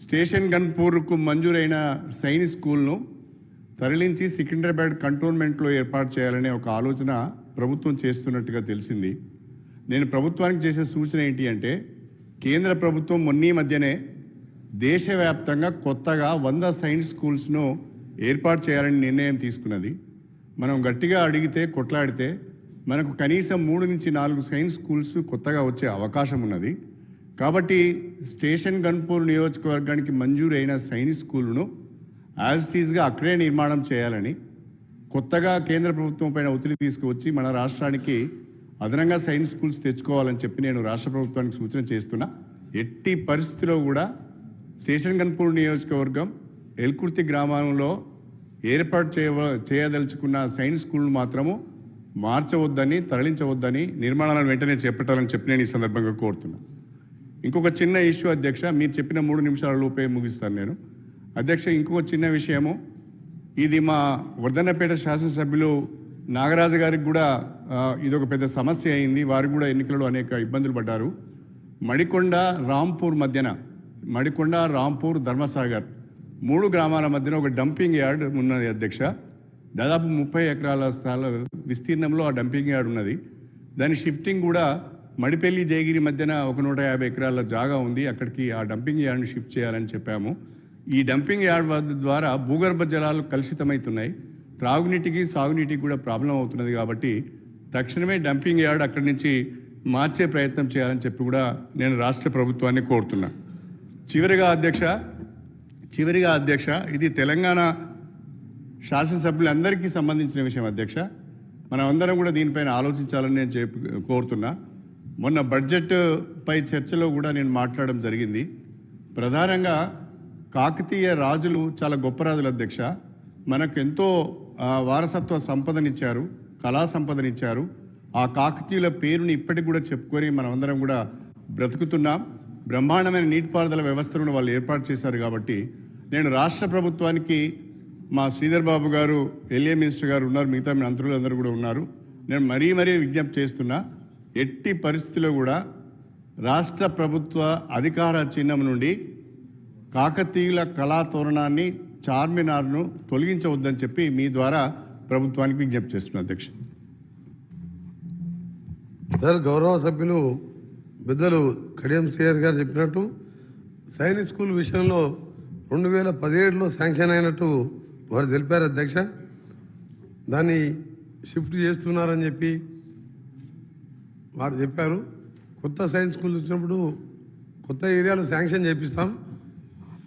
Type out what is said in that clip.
Station గన్పూర్కు మంజూరైన సైనిక్ స్కూల్ను తరలించి సికింద్రాబాద్ కంటోన్మెంట్లో ఏర్పాటు చేయాలనే ఒక ఆలోచన ప్రభుత్వం చేస్తున్నట్టుగా తెలిసింది. నేను ప్రభుత్వానికి చేసే సూచన ఏంటి అంటే కేంద్ర ప్రభుత్వం మొన్నీ మధ్యనే దేశవ్యాప్తంగా కొత్తగా వంద సైన్స్ స్కూల్స్ను ఏర్పాటు చేయాలని నిర్ణయం తీసుకున్నది. మనం గట్టిగా అడిగితే కొట్లాడితే మనకు కనీసం మూడు నుంచి నాలుగు సైన్స్ స్కూల్స్ కొత్తగా వచ్చే అవకాశం ఉన్నది. కాబట్టి స్టేషన్ గన్పూర్ నియోజకవర్గానికి మంజూరైన సైనిక్ స్కూల్ను యాజ్టీజ్గా అక్కడే నిర్మాణం చేయాలని కొత్తగా కేంద్ర ప్రభుత్వం పైన ఒత్తిడి తీసుకువచ్చి మన రాష్ట్రానికి అదనంగా సైన్స్ స్కూల్స్ తెచ్చుకోవాలని చెప్పి నేను రాష్ట్ర ప్రభుత్వానికి సూచన చేస్తున్నా. ఎట్టి పరిస్థితిలో కూడా స్టేషన్ గన్పూర్ నియోజకవర్గం ఎల్కుర్తి గ్రామంలో ఏర్పాటు చేయ చేయదలుచుకున్న సైన్స్ స్కూల్ మాత్రము మార్చవద్దని తరలించవద్దని నిర్మాణాలను వెంటనే చేపట్టాలని చెప్పి నేను ఈ సందర్భంగా కోరుతున్నా. ఇంకొక చిన్న ఇష్యూ అధ్యక్ష మీరు చెప్పిన మూడు నిమిషాల లోపే ముగిస్తాను నేను. అధ్యక్ష ఇంకొక చిన్న విషయము. ఇది మా వర్ధన్నపేట శాసనసభ్యులు నాగరాజు గారికి కూడా ఇది ఇదొక పెద్ద సమస్య అయింది. వారు కూడా ఎన్నికలలో అనేక ఇబ్బందులు పడ్డారు. మడికొండ రాంపూర్ మధ్యన మడికొండ రాంపూర్ ధర్మసాగర్ మూడు గ్రామాల మధ్యన ఒక డంపింగ్ యార్డ్ ఉన్నది అధ్యక్ష. దాదాపు ముప్పై ఎకరాల స్థల విస్తీర్ణంలో ఆ డంపింగ్ యార్డ్ ఉన్నది. దాని షిఫ్టింగ్ కూడా మడిపెల్లి జయగిరి మధ్యన ఒక నూట యాభై ఎకరాల జాగా ఉంది. అక్కడికి ఆ డంపింగ్ యార్డ్ని షిఫ్ట్ చేయాలని చెప్పాము. ఈ డంపింగ్ యార్డ్ ద్వారా భూగర్భ జలాలు కలుషితమవుతున్నాయి త్రాగునీటికి సాగునీటికి కూడా ప్రాబ్లం అవుతున్నది కాబట్టి తక్షణమే డంపింగ్ యార్డ్ అక్కడి నుంచి మార్చే ప్రయత్నం చేయాలని చెప్పి కూడా నేను రాష్ట్ర ప్రభుత్వాన్ని కోరుతున్నా. చివరిగా అధ్యక్ష చివరిగా అధ్యక్ష ఇది తెలంగాణ శాసనసభ్యులందరికీ సంబంధించిన విషయం అధ్యక్ష. మనం అందరం కూడా దీనిపైన ఆలోచించాలని నేను చెప్పి కోరుతున్నా. మొన్న బడ్జెట్ పై చర్చలో కూడా నేను మాట్లాడడం జరిగింది. ప్రధానంగా కాకతీయ రాజులు చాలా గొప్ప రాజులు అధ్యక్ష. మనకు ఎంతో వారసత్వ సంపదనిచ్చారు కళా సంపదనిచ్చారు. ఆ కాకతీయుల పేరుని ఇప్పటికి కూడా చెప్పుకొని మనమందరం కూడా బ్రతుకుతున్నాం. బ్రహ్మాండమైన నీటిపారుదల వ్యవస్థను వాళ్ళు ఏర్పాటు చేశారు కాబట్టి నేను రాష్ట్ర ప్రభుత్వానికి మా శ్రీధర్ బాబు గారు ఎల్ఏ మినిస్టర్ గారు ఉన్నారు మిగతా మంత్రులు అందరూ కూడా ఉన్నారు. నేను మరీ మరీ విజ్ఞప్తి చేస్తున్నా. ఎట్టి పరిస్థితిలో కూడా రాష్ట్ర ప్రభుత్వ అధికార చిహ్నం నుండి కాకతీయుల కళా తోరణాన్ని చార్మినార్ను తొలగించవద్దని చెప్పి మీ ద్వారా ప్రభుత్వానికి విజ్ఞప్తి చేస్తున్నా అధ్యక్ష. సార్ గౌరవ సభ్యులు పెద్దలు కడియం శ్రీహర్ గారు చెప్పినట్టు సైనిక్ స్కూల్ విషయంలో రెండు వేల పదిహేడులో శాంక్షన్ అయినట్టు వారు తెలిపారు అధ్యక్ష. దాన్ని షిఫ్ట్ చేస్తున్నారని చెప్పి వారు చెప్పారు కొత్త సైన్స్ స్కూల్ వచ్చినప్పుడు కొత్త ఏరియాలో శాంక్షన్ చేపిస్తాం.